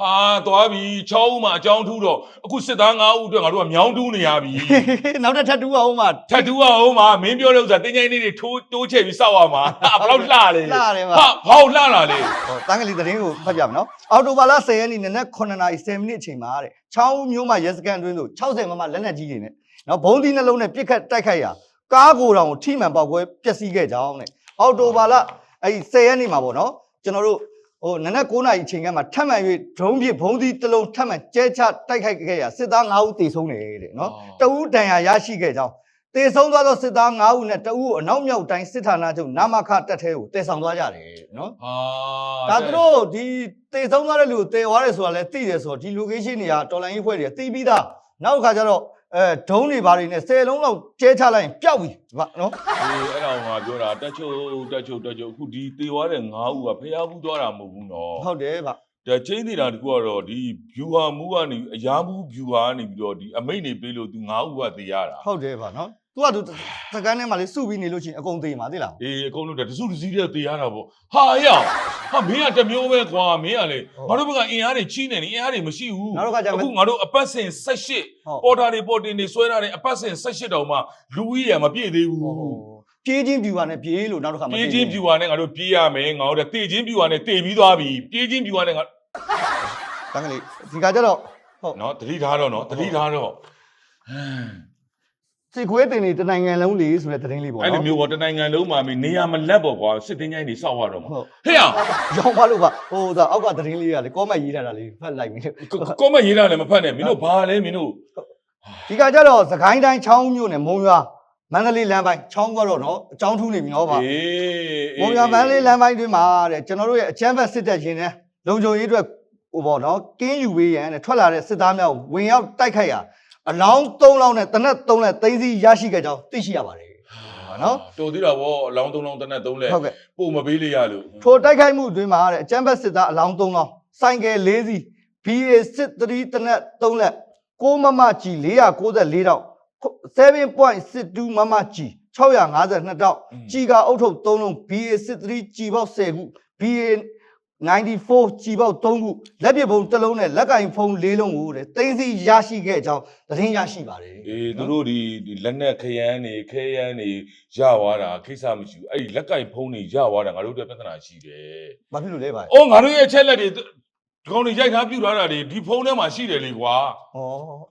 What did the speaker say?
ဟာသွားပြီ6ဦးမှအကြောင်းထူးတော့အခုစစ်သား9ဦးအတွက်ငါတို့ကမြောင်းတူးနေရပြီနောက်တစ်ထပ်တူအောင်မှထတ်တူးအောင်မှာမင်းပြောတဲ့ဥစ္စာတင်းချိုင်းလေးတွေထိုးတိုးချဲ့ပြီးစောက်ရမှာဟာဘယ်လောက်လှလဲလှတယ်ပါဟာဘောက်လှလာလေဟောတန်းကလေးသတင်းကိုဖတ်ပြမယ်နော်အော်တိုဘာလ10ရက်နေ့နနက်9နာရီ10မိနစ်အချိန်မှာတဲ့ချောင်းဦးမျိုးမှာရဲစခန်းအတွင်းသို့60မမလက်နက်ကြီးတွေနဲ့နော်ဘုံသီးနှလုံးနဲ့ပြစ်ခတ်တိုက်ခိုက်ရာကားကိုယ်တော်ကိုထိမှန်ပေါက်ကွဲပျက်စီးခဲ့ကြောင်းတဲ့အော်တိုဘာလအဲ့ဒီ10ရက်နေ့မှာပေါ့နော်ကျွန်တော်တို့ ဟိုနနက်9နာရီအချိန်ကမှထပ်မံ၍ဒရုန်းဖြင့်ဘုံသီးတစ်လုံးထပ်မံကျဲချတိုက်ခိုက်ခဲ့ရာစစ်သား9ဦးသေဆုံးတယ်တဲ့နော်တအူးတန်ရာရရှိခဲ့ကြောင်းတေဆုံးသွားသောစစ်သား9ဦးနဲ့တအူးအနောက်မြောက်တိုင်းစစ်ဌာနချုပ်နာမခတက်ထဲကိုတည်ဆောင်သွားကြတယ်နော်ဟာဒါသူတို့ဒီတေဆုံးသွားတဲ့လူကိုတည်သွားတယ်ဆိုတာလည်းသိတယ်ဆိုတော့ဒီ location တွေကတော်လိုင်းကြီးဖွဲ့တွေကသိပြီးသားနောက်တစ်ခါကျတော့ အဲဒုံးတွေဘာတွေနဲ့10လုံးလောက်ကျဲချလိုက်ရင်ပျောက်ပြီဒီမှာနော်အေးအဲ့တော့ငါပြောတာတက်ချုပ်တက်ချုပ်တက်ချုပ်အခုဒီတေသွားတဲ့9ဦးကဖျားဘူးသွားတာမဟုတ်ဘူးနော်ဟုတ်တယ်ဗျဒါချင်းနေတာတကူကတော့ဒီ view ဟာမူကနေအရာမူ view ဟာနေပြီးတော့ဒီအမိတ်နေပေးလို့သူ9ဦးကတေရတာဟုတ်တယ်ဗျနော် သူကသူစကန်းထဲမှာလေးစုပြီးနေလို့ရှိရင်အကုန်သေးမှာသိလားအေးအကုန်လုံးတစုတစည်းတည်းတေရတာပေါ့ဟာရအောင်ဟာမင်းကတစ်မျိုးပဲကွာမင်းကလေငါတို့ဘက်ကအင်အားတွေချီးနေနေအင်အားတွေမရှိဘူးနောက်တစ်ခါကျမအခုငါတို့အပတ်စဉ်18ဟုတ်ပေါ်တာတွေပေါ်တင်တွေဆွဲထားတဲ့အပတ်စဉ်18တောင်မှလူကြီးရမပြည့်သေးဘူးဟိုပြေးချင်း viewer နဲ့ပြေးလို့နောက်တစ်ခါမပြေးချင်း viewer နဲ့ငါတို့ပြေးရမယ်ငါတို့တေချင်း viewer နဲ့တေပြီးသွားပြီပြေးချင်း viewer နဲ့ငါတန်းကလေးဒီကကြတော့ဟုတ်နော်တတိထားတော့နော်တတိထားတော့ စစ်ခွေးတင်နေတနိုင်ငံလုံးလေးဆိုတဲ့သတင်းလေးပေါ့အဲ့နော်လိုမျိုးပေါ့တနိုင်ငံလုံးမှာမင်းနေရာမလက်ပေါ့ကွာစစ်တင်းချိုင်းတွေစောက်ရတော့မှာဟုတ်ဟဲ့အောင်ရောင်းပါလို့ပါဟိုဒါအောက်ကသတင်းလေးကလေကောမန့်ရေးထားတာလေးဖတ်လိုက်ပြီကောမရေးတာလည်းမဖတ်နဲ့မင်းတို့ဘာလဲမင်းတို့ဒီကကြတော့သခိုင်းတိုင်းချောင်းမြို့နယ်မုံရွာမန္တလေးလမ်းပိုင်းချောင်းကတော့နော်အကြောင်းထူးနေပြီနော်ဗျအေးမုံရွာမန္တလေးလမ်းပိုင်းတွင်မှာတဲ့ကျွန်တော်တို့ရဲ့အချမ်းဘတ်စစ်တပ်ရှင်နဲ့လုံခြုံရေးအတွက်ဟိုပေါ့နော်ကင်းယူပေးရန်တဲ့ထွက်လာတဲ့စစ်သားများကိုဝင်ရောက်တိုက်ခိုက်ရာ အလောင်း၃လောင်းနဲ့တနက်၃လက်သိမ်းစီရရှိခဲ့ကြောင်းသိရှိရပါတယ်နော်တော်သေးတာဗောအလောင်းသုံးလောင်းတစ်နက်သုံးလဲဟုတ်ကဲ့ပို့မပေးလေရလို့ထိုတိုက်ခိုက်မှုအတွင်းမှာတဲ့အကျမ်းဘတ်စစ်သားအလောင်း၃လောင်းဆိုင်ကယ်၄စီး BA စစ်3တနက်3လက်6မမကြီး494တောက်7.62မမကြီး652တောက်ကြီးကအုတ်ထုတ်3လုံး BA စစ်3ကြီးပေါက်10ခု BA 94ကြီးပေါက်3ခုလက်ပစ်ပုံတစ်လုံးနဲ့လက်ကင်ဖုံး၄လုံးကိုတဲ့တင်းစီရရှိခဲ့ကြောင်းသတင်းရရှိပါတယ်အေးသူတို့ဒီဒီလက်နက်ခရမ်းနေခဲရမ်းနေရသွားတာကိစ္စမရှိဘူးအဲ့ဒီလက်ကင်ဖုံးနေရသွားတာငါတို့အတွက်ပြဿနာရှိတယ်ဘာဖြစ်လို့လဲဗျ။အော်ငါတို့ရဲ့အချက်လက်တွေဒီကောင်တွေရိုက်ထားပြူထားတာတွေဒီဖုန်းထဲမှာရှိတယ်လေကွာဩ